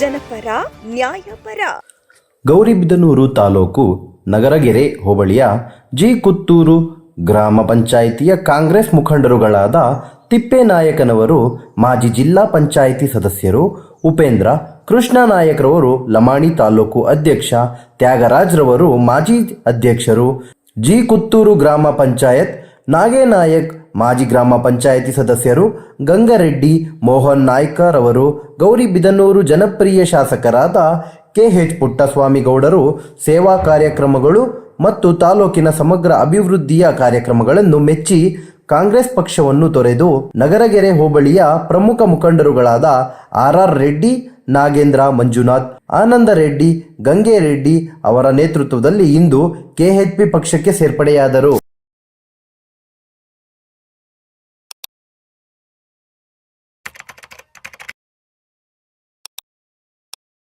ನ್ಯಾಯಪರ. ಗೌರಿಬಿದನೂರು ತಾಲೂಕು ನಗರಗೆರೆ ಹೋಬಳಿಯ ಜಿ ಕುತ್ತೂರು ಗ್ರಾಮ ಪಂಚಾಯಿತಿಯ ಕಾಂಗ್ರೆಸ್ ಮುಖಂಡರುಗಳಾದ ತಿಪ್ಪೇನಾಯಕನವರು, ಮಾಜಿ ಜಿಲ್ಲಾ ಪಂಚಾಯಿತಿ ಸದಸ್ಯರು, ಉಪೇಂದ್ರ ಕೃಷ್ಣ ನಾಯಕರವರು ಲಮಾಣಿ ತಾಲೂಕು ಅಧ್ಯಕ್ಷ ತ್ಯಾಗರಾಜ್ರವರು, ಮಾಜಿ ಅಧ್ಯಕ್ಷರು ಜಿ ಕುತ್ತೂರು ಗ್ರಾಮ ಪಂಚಾಯತ್ ನಾಗೇನಾಯಕ್, ಮಾಜಿ ಗ್ರಾಮ ಪಂಚಾಯಿತಿ ಸದಸ್ಯರು ಗಂಗರೆಡ್ಡಿ, ಮೋಹನ್ ನಾಯ್ಕರವರು ಗೌರಿಬಿದನೂರು ಜನಪ್ರಿಯ ಶಾಸಕರಾದ ಕೆಎಚ್ ಪುಟ್ಟಸ್ವಾಮಿ ಗೌಡರು ಸೇವಾ ಕಾರ್ಯಕ್ರಮಗಳು ಮತ್ತು ತಾಲೂಕಿನ ಸಮಗ್ರ ಅಭಿವೃದ್ಧಿಯ ಕಾರ್ಯಕ್ರಮಗಳನ್ನು ಮೆಚ್ಚಿ ಕಾಂಗ್ರೆಸ್ ಪಕ್ಷವನ್ನು ತೊರೆದು ನಗರಗೆರೆ ಹೋಬಳಿಯ ಪ್ರಮುಖ ಮುಖಂಡರುಗಳಾದ ಆರ್ ಆರ್ ರೆಡ್ಡಿ, ನಾಗೇಂದ್ರ ಮಂಜುನಾಥ್, ಆನಂದ ರೆಡ್ಡಿ ಗಂಗೆ ರೆಡ್ಡಿ ಅವರ ನೇತೃತ್ವದಲ್ಲಿ ಇಂದು ಕೆಎಚ್ಪಿ ಪಕ್ಷಕ್ಕೆ ಸೇರ್ಪಡೆಯಾದರು.